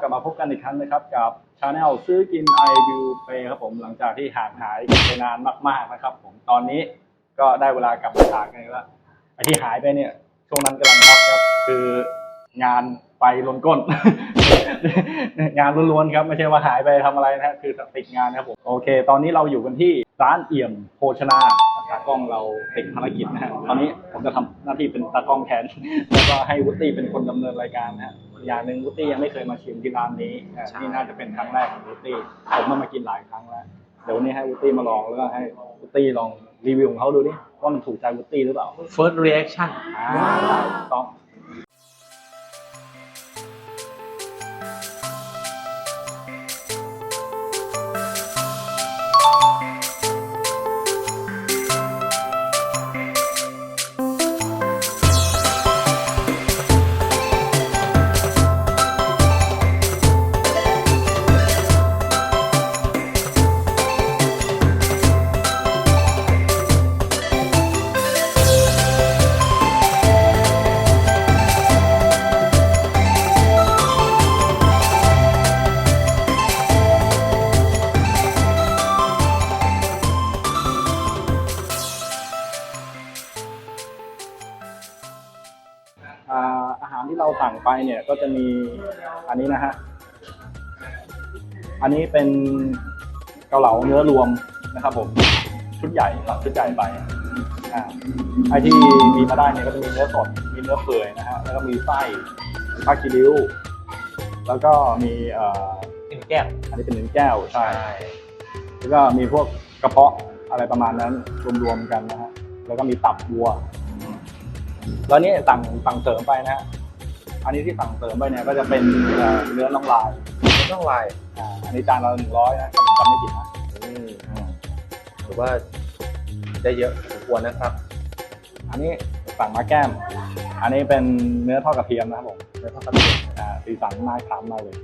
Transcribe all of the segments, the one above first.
กลับมาพบกันอีกครั้งนะครับ กับชาแนลซื้อกิน i v i e w Pay ครับผมหลังจากที่ห่างหายกันไปนานมากๆนะครับ ผมตอนนี้ก็ได้เวลากลับมาฉากกันแล้วไอที่หายไปเนี่ยช่วงนั้นกำลังฮอตครับคืองานไปล้นก้น งานล้วนๆครับ ไม่ใช่ว่าหายไปทำอะไรนะฮะคือติดงานนะครับผมโอเค ตอนนี้เราอยู่กันที่ร้านเอี่ยมโภชนาตากล้องเราติดภารกิจนะฮะตอนนี้ผมจะทำหน้าที่เป็นตากล้องแทนแล้วก็ให้วุฒิเป็นคนดำเนินรายการนะฮะ อย่างหนึ่งวุฒิยังไม่เคยมาชิมที่ร้านนี้อะนี่น่าจะเป็นครั้งแรกของวุฒิผมมามากินหลายครั้งแล้วเดี๋ยววันนี้ให้วุฒิมาลองแล้วก็ให้วุฒิลองรีวิวของเขาดูดิว่ามันถูกใจวุฒิหรือเปล่า first reaction อ่าถูกต้อง เนี่ยก็จะมีอันนี้นะฮะ อันนี้เป็นเกาเหลาเนื้อรวมนะครับผม ชุดใหญ่ครับชุดใหญ่ไปอ่าไอที่มีมาได้เนี่ยก็จะมีเนื้อสด มีเนื้อเปื่อยนะฮะ แล้วก็มีไส้ผ้าคีริ้ว แล้วก็มีเอ่อเป็นแก้วอันนี้เป็นเนื้อแก้วใช่ แล้วก็มีพวกกระเพาะอะไรประมาณนั้นรวมๆกันนะฮะ แล้วก็มีตับวัวแล้วนี่สั่งสั่งเสริมไปนะฮะ อันนี้ที่สั่งเสริมไปเนี่ยก็จะเป็นเอ่อเนื้อน้องลายไม่ต้องลายอ่าอันนี้จานละหนึ่งร้อยนะถ้าผมจำไม่ผิดนะอืมถือว่าได้เยอะพอสมควรนะครับอันนี้สั่งมาแก้ม อันนี้เป็นเนื้อทอดกระเทียมนะครับผมเนื้อทอดกระเทียม อ่าสีสันน่าทานมากเลย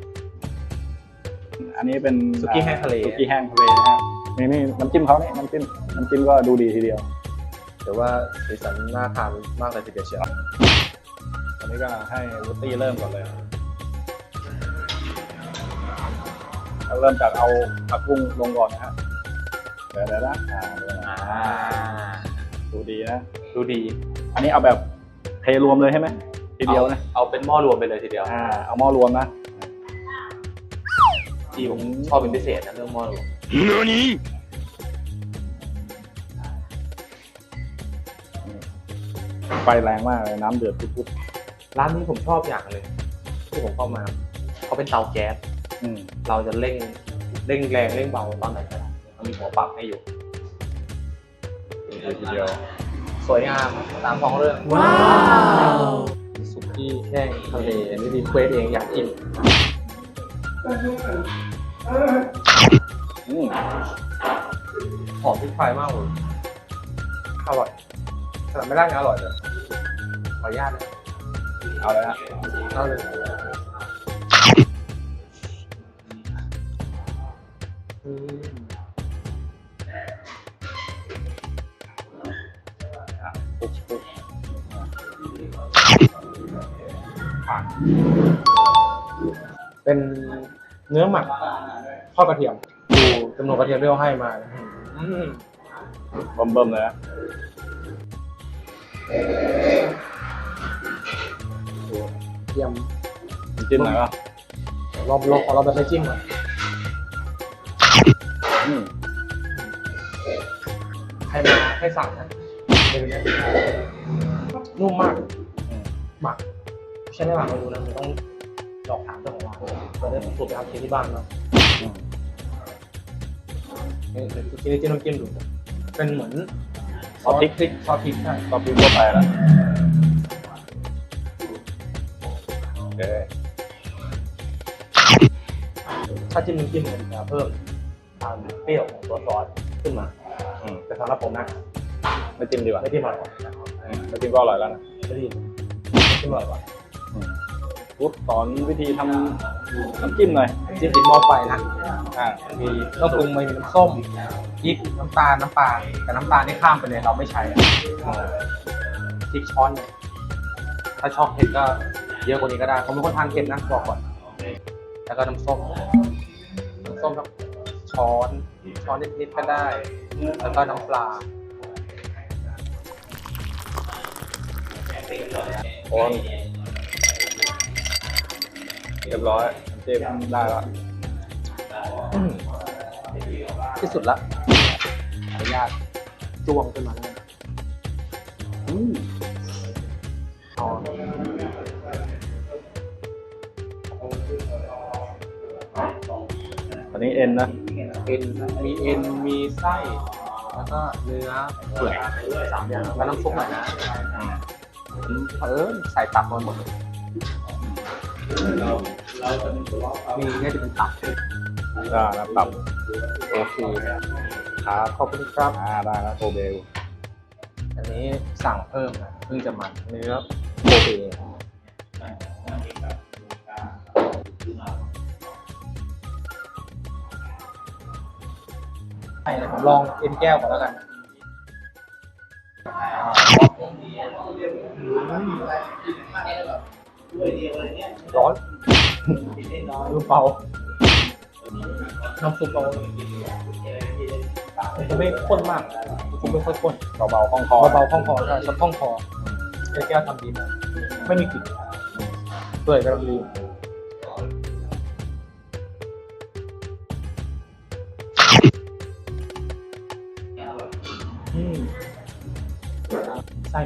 อันนี้เป็นสุกี้แห้งทะเล สุกี้แห้งทะเลนะฮะนี่นี่น้ำจิ้มเขานี่น้ำจิ้มน้ำจิ้มก็ดูดีทีเดียว ถือว่าสีสันน่าทานมากเลยทีเดียวเชียวอั นนี้ก็ให้วุตี้เริ่มก่อนเลยเริ่มจากเอาผักบุ้งลงก่อนนะฮะเดี๋ยวเดี๋ยวนะอ่าเดี๋ยวนะอ่าดูดีนะ ดูดีอันนี้เอาแบบเทรวมเลยใช่ไหมทีเดียวนะ เอาเป็นหม้อรวมไปเลยทีเดียวอ่า เอาหม้อรวมนะที่ผมชอบเป็นพิเศษนะเรื่องหม้อรวมไฟแรงมากเลยน้ำเดือดพุด ร้านนี้ผมชอบอย่างหนึ่งที่ผมเข้ามาเขาเป็นเตาแก๊สๆอืมเราจะเร่งเร่งแรงเร่งเบาตอนไหนก็ได้มันมีหัวปรับให้อยู่ดูทีเดียวสวยงามตามท้องเรื่องว้าวสุกี้แห้งทะเลอันนี้รีเควสเองอยากกินอืมหอมพริกไทยมากเลยอร่อยขนาดไม่ได้นะอร่อยเลยขออนุญาตนะ เอาเลยฮะเอาเลยอืมอะปุ๊บปุ๊บผ่านเป็นเนื้อหมักทอดกระเทียมดูจำนวนกระเทียมที่เขาให้มานะอืม เบิ่มๆเลยนะเทียมน้ำจิ้มหน่อยป่ะลองลองขอเราแบบไม่จิ้มหน่อยอืมใครมาให้สั่งนะเป็นไงนุ่มมากอืมหมักใช่ไหมหมักไม่รู้นะมันต้องลองถามเจ้าของร้านเราได้สูตรไปทำกินที่บ้านเนาะอืมนี่เดี๋ยวกินจิ้มน้ำจิ้มดูเป็นเหมือนซอสพริกพริกซอสพริกใช่ซอสพริกทั่วไปแล้ว ถ้าจิ้มน้ำจิ้มมันจะเพิ่มความเปรี้ยวของตัวซอสขึ้นมาอืมแต่สำหรับผมนะไม่จิ้มดีกว่าไม่จิ้มอร่อยกว่าไม่จิ้มก็อร่อยแล้วนะไม่จิ้มไม่จิ้มอร่อยกว่าปุ๊บสอนวิธีทำน้ำจิ้มหน่อยจิ้มติดหม้อไฟนะอ่ามีเครื่องปรุงไม่มีน้ำส้มพริกน้ำตาลน้ำปลาแต่น้ำตาลนี่ข้ามไปเลยเราไม่ใช้อะพริกช้อนเนี่ยถ้าชอบเผ็ดก็เยอะกว่านี้ก็ได้ผมเป็นคนทานเผ็ดนะบอกก่อนแล้วก็น้ำส้มน้ำ ส้มทั้งช้อน ช้อนนิดๆก็ได้ แล้วก็น้ำปลาโอนเรียบร้อยน้ำจิ้มได้แล้วที่สุดละขออนุญาตจ้วงขึ้นมาเลยอืม เอ็นนะ เอ็นมีเอ็นมีไส้แล้วก็เนื้อเปื่อยสามอย่างแล้วน้ำซุปหน่อยนะผมเออใส่ตับมาหมดเลยมีเนี่ยจะเป็นตับได้แล้วปรับโอเคครับขอบคุณครับอ่าได้แล้วโทเบลอันนี้สั่งเพิ่มนะเพิ่งจะมาเนื้อโบเบ ใช่เลยผมลองเอ็นแก้วก่อนแล้วกันร้อนดูเปล่าน้ำซุปเราจะไม่ข้นมากซุปไม่ค่อยข้นเบาๆคล่องคอเบาๆคล่องคอใช่ซับคล่องคอเจ๊แก้วทำดีมากไม่มีกลิ่นเปื่อยกำลังดี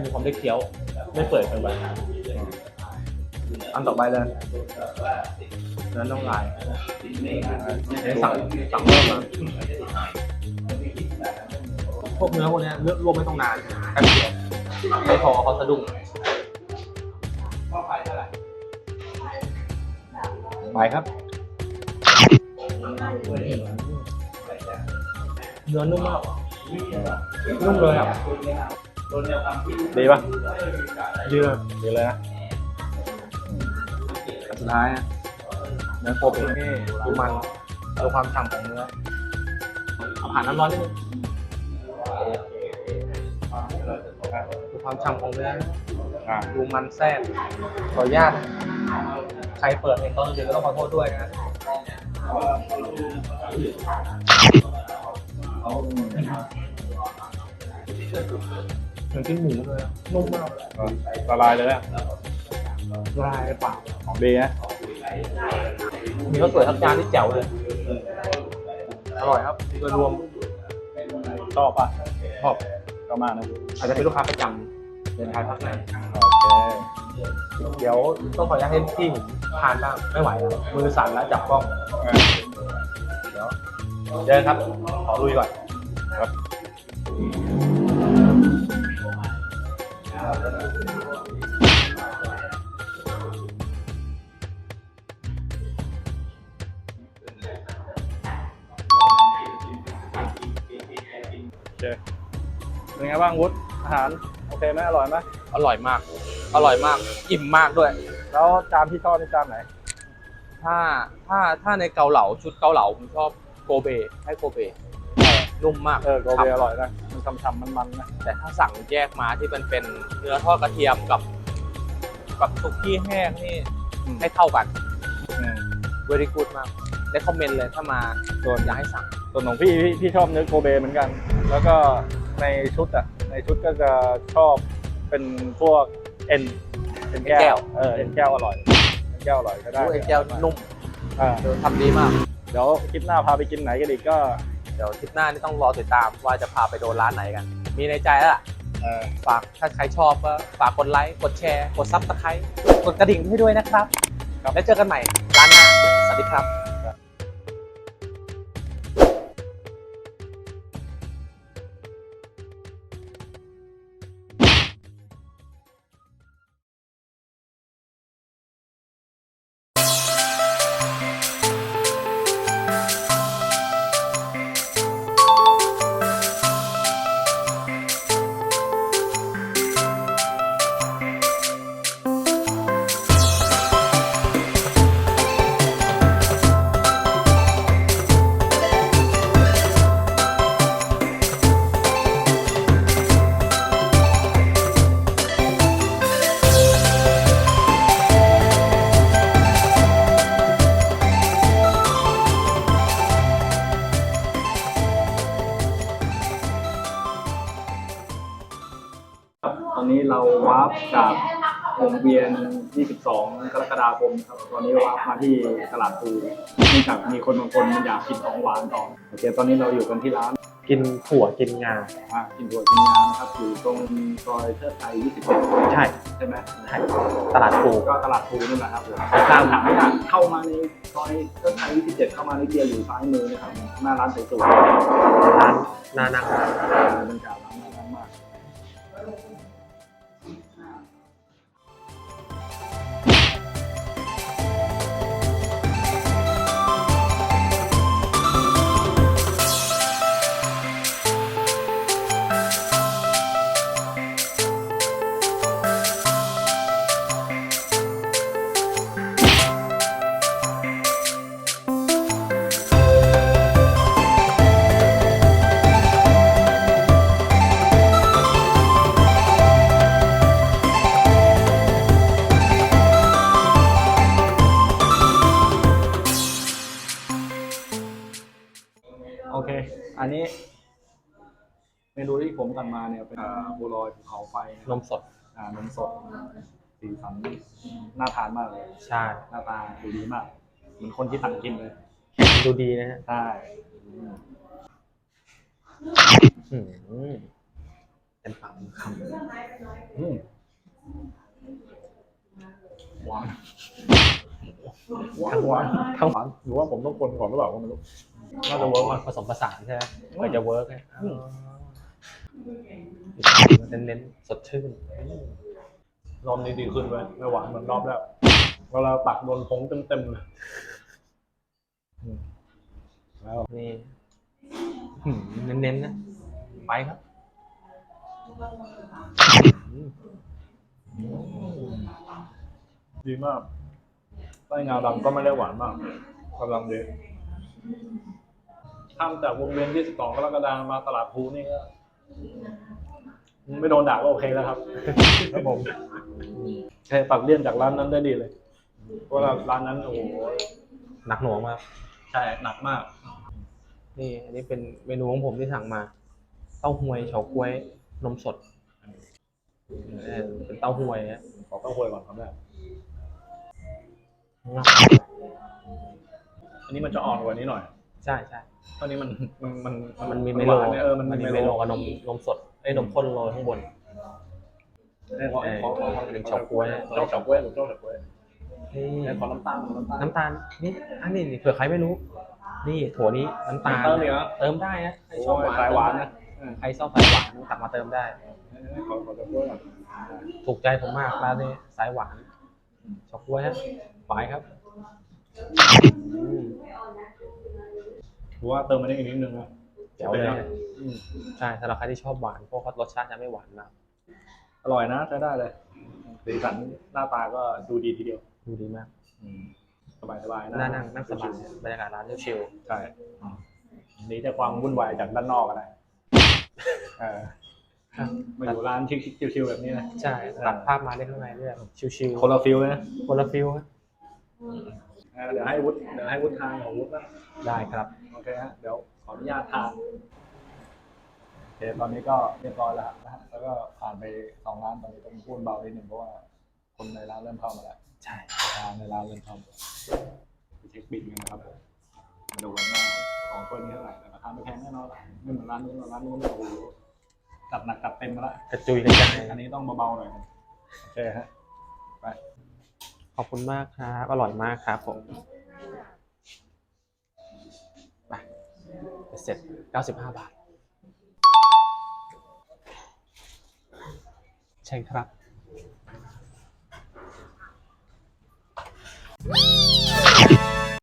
มีความได้เคี้ยว ไม่เปื่อยเกินไปอันต่อไปเลยเนื้อน่องลายเดี๋ยวสั่งสั่งเพิ่มมาพวกเนื้อพวกเนี้ยเลือกลวกไม่ต้องนานแป๊บเดียวไม่พอเขาสะดุ้งไปครับ เนื้อนุ่มมากนุ่มเลยอะ ดีปะเยื่อดีเลยนะสุดท้ายอะเนื้อโคเบนี่ดูมันดูความฉ่ำของเนื้อเอาผ่านน้ำร้อนนิดนึงดูความฉ่ำของเนื้ออ่าดูมันแทรกขออนุญาตใครเปิดเองตอนเย็นก็ต้องขอโทษด้วยนะเหมือนกินหมูเลยอะนุ่มมากละลายเลยอะละลายในปากของดีนะมีข้าวสวยทับจานที่แจ๋วเลยอร่อยครับโดยรวมชอบปะชอบก็มากนะอาจจะเป็นลูกค้าประจำเดินทางพักหน้าโอเคเดี๋ยวต้องขออนุญาตให้พี่ผมทานบ้างไม่ไหวแล้วมือสั่นแล้วจับกล้องอ่าเดี๋ยวเดินครับขอลุยก่อนครับ โอเคเป็นไงบ้างวุฒิอาหาร โอเคไหมอร่อยไหมอร่อยมาก อร่อยมาก อิ่มมากด้วย แล้วจานที่ชอบนี่จานไหน ถ้าถ้าถ้าในเกาเหลาชุดเกาเหลาผมชอบโกเบให้โกเบ นุ่มมากเออโกเบอร่อยนะมันฉ่ำๆมันๆนะแต่ถ้าสั่งแยกมาที่มันเป็นเนื้อทอดกระเทียมกับ กับซุกี้แห้งนี่อืมให้เท่ากันอืม very good มากได้คอมเมนต์เลยถ้ามาส่วนอยากให้สั่ง ส่วนของพี่พี่พี่ชอบเนื้อโกเบเหมือนกัน แล้วก็ในชุดอะในชุดก็จะชอบเป็นพวกเอ็นเอ็นแก้เอ็นแก้ววเออเอ็นแก้วอร่อยเอ็นแก้วอร่อยก็ได้ดูไอ้แก้วนุ่มอ่าเดี๋ยวทำดีมาก เดี๋ยวคลิปหน้าพาไปกินไหนกันอีกก็ เดี๋ยวทริปหน้านี่ต้องรอติดตามว่าจะพาไปโดนร้านไหนกัน มีในใจแล้วล่ะเออฝากถ้าใครชอบก็ฝากกดไลค์กดแชร์ กดซับสไครต์กดกระดิ่งให้ด้วยนะครับ แล้วเจอกันใหม่ร้านหน้าสวัสดีครับ จากวงเวียน 22 กรกฎาคมครับ ตอนนี้วาร์ปมาที่ตลาดภูเนื่องจากมีคนบางคนมันอยากกินของหวานต่อโอเค ตอนนี้เราอยู่กันที่ร้านกินถั่วกินงาอ่ากินถั่วกินงานนะครับ อยู่ตรงซอยเทิดไทย21ใช่ใช่ไหมใช่ตลาดปูก็ตลาดภูนั่นแหละครับผมตามหาไม่ได้เข้ามาในซอยเทิดไทย 27 เข้ามาในเดียวอยู่ซ้ายมือนะครับ หน้าร้านสวยร้านนานังร้านๆบรรยากาศ เนี่ยเป็นอ่าบัวลอยภูเขาไฟนะนมสด อ่านมสดสีสันน่าทานมากเลย ใช่ หน้าตาดูดีมากเหมือนคนที่ตักกินเลยดูดีนะฮะใช่อืมเป็นปากคอืมหวานหวานหวานำทั้งหวานหรือว่าผมต้องคนก่อนหรือเปล่าก็ไม่รู้ น่าจะเวิร์กผสมผสานใช่ไหมก็จะเวิร์กไงอืม เน้นๆสดชื่นรอบนี้ดีขึ้นเลยไม่หวานเหมือนรอบแล้วเวลาตักโดนพงเต็มๆเลยอืมแล้วนี่อืมเน้นๆนะไปครับอืมดีมากไส้งาดำก็ไม่ได้หวานมากกำลังดีข้ามจากวงเวียนที่สิบสองกรกฎาคมมาตลาดภูนี่ก็ ไม่โดนด่าก็โอเคแล้วครับ ครับผมแค่ตัดเลี่ยนจากร้านนั้นได้ดีเลย เพราะว่าร้านนั้นโอ้โหหนักหน่วงมาก ใช่หนักมาก นี่อันนี้เป็นเมนูของผมที่สั่งมาเต้าหวยเฉาก๊วยนมสดเออเป็นเต้าหวยฮะขอต้องคุยก่อนครับแม่อันนี้มันจะอ่อนกว่านี้หน่อย ใช่ใช่ ตอนนี้มันมันมันมันมีเมหโลวานเนี่ยเออมันมันมีมีเมเมโลโลกับนมนมสดไอ้ยนมข้นโรยข้างบนเออขอขอขอขอเป็นเฉาก๊วยเจ้าเฉาก๊วยหรือเจ้าเฉาก๊วยนี่เออขอน้ำตาลขอน้ำตาลน้ำตาลนี่อันนี้นี่เผื่อใครไม่รู้ นี่ถั่วนี้น้ำตาลเติมอีกเหรอเติมได้นะใครชโอ้อบยหวานสายหวานนะเออใครชอบสายหวานตักมาเติมได้ ขอขอเฉาก๊วยก่อนถูกใจผมมากร้านนี้สายหวานชอบกล้วยฮะฝายครับอืม ถือว่าเติมมาได้อีกนิดนึงนะแจ๋วเลยฮะอืมใช่สำหรับใครที่ชอบหวานเพราะเขารสชาติจะไม่หวานมากอร่อยนะใช้ได้เลยสีสันหน้าตาก็ดูดีทีเดียว ดูดีมากสบายสบายๆน่านั่งนั่งสบายบรรยากาศร้านชิลใช่หนีจากความวุ่นวายจากด้านนอกกันนะเออๆครับมาอยู่ร้านชิวๆแบบนี้นะใช่ตัดภาพมาได้ข้างในเรื่อยชิลๆคนละฟิลเลยนะคนละฟิลฮะเออ เดี๋ยวให้วุฒิเดี๋ยวให้วุฒิทานของวุฒินะได้ครับ โอเคฮะเดี๋ยวขออนุญาตทานโอเคตอนนี้ก็เรียบร้อยแล้วครับนะฮะแล้วก็ผ่านไปสองร้านตอนนี้ต้องพูดเบานิดหนึ่งเพราะว่าคนในร้านเริ่มเข้ามาแล้วใช่ร้านในร้านเริ่มเข้ามาไปเช็คบิลกันนะครับผมมาดูกันว่าของตัวนี้เท่าไหร่แต่ราคาไม่แพงแน่นอนไม่เหมือนร้านนู้นร้านนู้นโอ้โหจัดหนักจัดเต็มมาละกระจุยกระจายอันนี้ต้องเบาๆหน่อยโอเคฮะไปข อบคุณมากครับ อร่อยมากครับผมไปเสร็จ 95 บาท ใช่ครับ